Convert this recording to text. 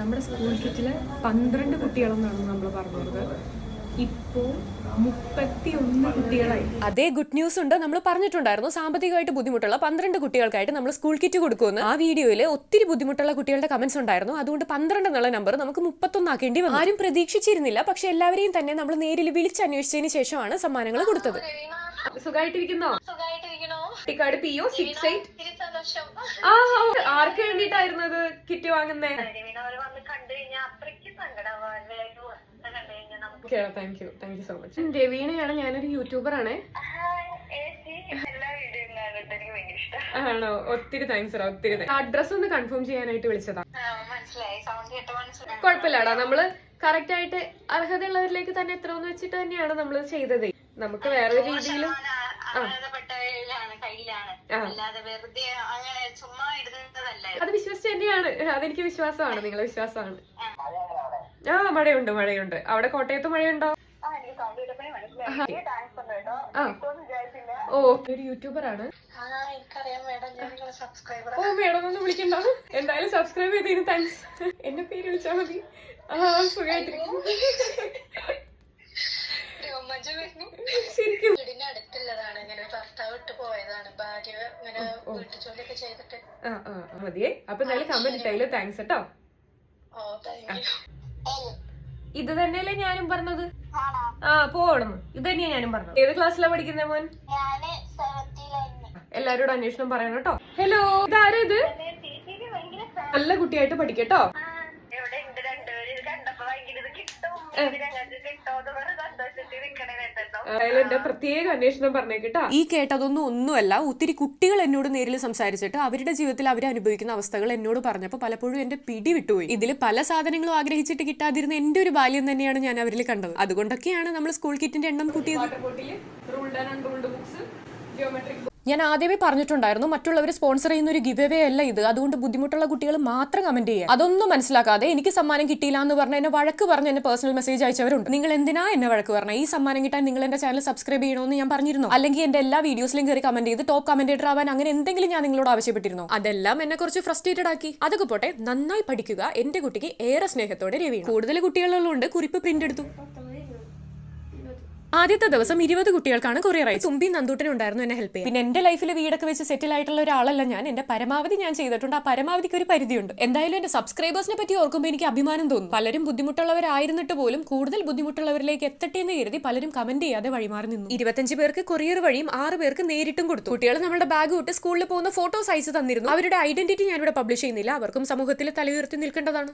നമ്മുടെ സ്കൂൾ കിറ്റിൽ പന്ത്രണ്ട് കുട്ടികളെന്നാണ് നമ്മൾ പറഞ്ഞത്. ഇപ്പോ മുപ്പത്തി ഒന്ന് കുട്ടികളായി. അതേ ഗുഡ് ന്യൂസ് ഉണ്ട്. നമ്മൾ പറഞ്ഞിട്ടുണ്ടായിരുന്നു സാമ്പത്തികമായിട്ട് ബുദ്ധിമുട്ടുള്ള പന്ത്രണ്ട് കുട്ടികൾക്കായിട്ട് നമ്മൾ സ്കൂൾ കിറ്റ് കൊടുക്കുമെന്ന്. ആ വീഡിയോയിൽ ഒത്തിരി ബുദ്ധിമുട്ടുള്ള കുട്ടികളുടെ കമന്റ്സ് ഉണ്ടായിരുന്നു. അതുകൊണ്ട് പന്ത്രണ്ട് എന്നുള്ള നമ്പർ നമുക്ക് മുപ്പത്തൊന്നാക്കേണ്ടി വന്നു. ആരും പ്രതീക്ഷിച്ചിരുന്നില്ല. പക്ഷെ എല്ലാവരെയും തന്നെ നമ്മൾ നേരിൽ വിളിച്ചന്വേഷിച്ചതിന് ശേഷമാണ് സമ്മാനങ്ങൾ കൊടുത്തത്. സുഖമായിട്ടിരിക്കുന്നോ സുഖമായിട്ടിരിക്കണോ പി ഒ സിക്സ് എയ്റ്റ് ആ ആർക്ക് വേണ്ടിട്ടായിരുന്നു ഇത് kit വാങ്ങുന്നേ? Thank you thank you so much രവീണയാണ് ഞാനൊരു യൂട്യൂബർ ആണ്. ആണോ? ഒത്തിരി താങ്ക്സ് ഒത്തിരി അഡ്രസ് ഒന്ന് കൺഫേം ചെയ്യാനായിട്ട് വിളിച്ചതാ. കുഴപ്പമില്ലടാ നമ്മൾ കറക്റ്റ് ആയിട്ട് അർഹതയുള്ളവരിലേക്ക് തന്നെ എത്രയെന്ന് വെച്ചിട്ട് തന്നെയാണ് നമ്മൾ ചെയ്തത്. നമുക്ക് വേറെ രീതിയിലും ആ. അല്ലാതെ വെറുതെ അങ്ങനെ ചുമ്മാ ഇടുന്നതല്ല അത് വിശ്വസിച്ച് തന്നെയാണ്. അതെനിക്ക് വിശ്വാസമാണ്. നിങ്ങളെ വിശ്വാസമാണ്. ആ. മഴയുണ്ട് മഴയുണ്ട്. അവിടെ കോട്ടയത്ത് മഴയുണ്ടോ? ഓ ഒരു യൂട്യൂബർ ആണ്. ആ എനിക്കറിയാം. മേഡം ഞാൻ സബ്സ്ക്രൈബർ ഓ മേഡം ഒന്നും വിളിക്കണ്ട. എന്തായാലും സബ്സ്ക്രൈബ് ചെയ്തതിന് താങ്ക്സ് എന്റെ പേര് വിളിച്ചാൽ മതി. ആ സുഖമായിട്ടിരിക്കും വരുന്നു. ശരിക്കും. മതിയേ. അപ്പൊ എന്തായാലും കമന്റ് ഇട്ടതിൽ താങ്ക്സ് കേട്ടോ ഇത് തന്നെയല്ലേ ഞാനും പറഞ്ഞത്? ആ പോണം ഇത് തന്നെയാ ഞാനും പറഞ്ഞത്. ഏത് ക്ലാസ്സിലാ പഠിക്കുന്നത് മോൻ? എല്ലാരോടും അന്വേഷണം പറയണം കേട്ടോ ഹലോ ഇതാരാ ഇത്? നല്ല കുട്ടിയായിട്ട് പഠിക്കട്ടോ? എന്റെ പ്രത്യേക അന്വേഷണം പറഞ്ഞേക്കിട്ടാ ഈ കേട്ടതൊന്നും ഒന്നുമല്ല. ഒത്തിരി കുട്ടികൾ എന്നോട് നേരിൽ സംസാരിച്ചിട്ട് അവരുടെ ജീവിതത്തിൽ അവർ അനുഭവിക്കുന്ന അവസ്ഥകൾ എന്നോട് പറഞ്ഞപ്പോൾ പലപ്പോഴും എന്റെ പിടി വിട്ടുപോയി. ഇതിൽ പല സാധനങ്ങളും ആഗ്രഹിച്ചിട്ട് കിട്ടാതിരുന്ന എന്റെ ഒരു ബാല്യം തന്നെയാണ് ഞാൻ അവരിൽ കണ്ടത്. അതുകൊണ്ടൊക്കെയാണ് നമ്മൾ സ്കൂൾ കിറ്റിന്റെ എണ്ണം കൂട്ടിയത്. ഞാൻ ആദ്യമേ പറഞ്ഞിട്ടുണ്ടായിരുന്നു മറ്റുള്ളവർ സ്പോൺസർ ചെയ്യുന്ന ഒരു ഗിവ് അവേ അല്ല ഇത്. അതുകൊണ്ട് ബുദ്ധിമുട്ടുള്ള കുട്ടികൾ മാത്രം കമന്റ് ചെയ്യുക. അതൊന്നും മനസ്സിലാക്കാതെ എനിക്ക് സമ്മാനം കിട്ടിയില്ല എന്ന് പറഞ്ഞ എന്നെ വഴക്ക് പറഞ്ഞ് എന്നെ പേഴ്സണൽ മെസ്സേജ് അയച്ചവരുണ്ട്. നിങ്ങൾ എന്തിനാ എന്നെ വഴക്ക് പറഞ്ഞ? ഈ സമ്മാനം കിട്ടാൻ നിങ്ങൾ എന്റെ ചാനൽ സബ്സ്ക്രൈബ് ചെയ്യണമെന്ന് ഞാൻ പറഞ്ഞിരുന്നു. അല്ലെങ്കിൽ എന്റെ എല്ലാ വീഡിയോസിലും കയറി കമന്റ് ചെയ്ത് ടോപ്പ് കമന്റേറ്റർ ആവാൻ അങ്ങനെ എന്തെങ്കിലും ഞാൻ നിങ്ങളോട് ആവശ്യപ്പെട്ടിരുന്നു? അതെല്ലാം എന്നെ കുറച്ച് ഫ്രസ്ട്രേറ്റഡ് ആക്കി. അതൊക്കെ പോട്ടെ നന്നായി പഠിക്കുക എന്റെ കുട്ടിക്ക് ഏറെ സ്നേഹത്തോടെ രവി കൂടുതൽ കുട്ടികളുള്ളതുകൊണ്ട് കുറിപ്പ് പ്രിന്റ് എടുത്തു. ആദ്യത്തെ ദിവസം ഇരുപത് കുട്ടികൾക്കാണ് കൊറിയർ ആയി തുമ്പി നന്ദൂട്ടനും ഉണ്ടായിരുന്നു എന്നെ ഹെൽപ്പ് ചെയ്യാൻ. പിന്നെ എന്റെ ലൈഫിൽ വീടൊക്കെ വെച്ച് സെറ്റിൽ ആയിട്ടുള്ള ഒരാളല്ല ഞാൻ. എന്റെ പരമാവധി ഞാൻ ചെയ്തിട്ടുണ്ട്. ആ പരമാവധിക്ക് ഒരു പരിധിയുണ്ട്. എന്തായാലും എന്റെ സബ്സ്ക്രൈബേഴ്സിനെ പറ്റി ഓർക്കുമ്പോൾ എനിക്ക് അഭിമാനം തോന്നും. പലരും ബുദ്ധിമുട്ടുള്ളവരായിരുന്നിട്ട് പോലും കൂടുതൽ ബുദ്ധിമുട്ടുള്ളവരിലേക്ക് എത്തട്ടെ എന്ന് കരുതി പലരും കമന്റ് ചെയ്യാതെ വഴിമാറി നിന്നു. ഇരുപത്തഞ്ച് പേർക്ക് കൊറിയർ വഴിയും ആറ് പേർക്ക് നേരിട്ടും കൊടുത്തു. കുട്ടികൾ നമ്മുടെ ബാഗ് വിട്ട് സ്കൂളിൽ പോകുന്ന ഫോട്ടോസ് അയച്ചു തന്നിരുന്നു. അവരുടെ ഐഡന്റിറ്റി ഞാനിവിടെ പബ്ലിഷ് ചെയ്യുന്നില്ല. അവർക്കും സമൂഹത്തിൽ തലയുയർത്തി നിൽക്കേണ്ടതാണ്.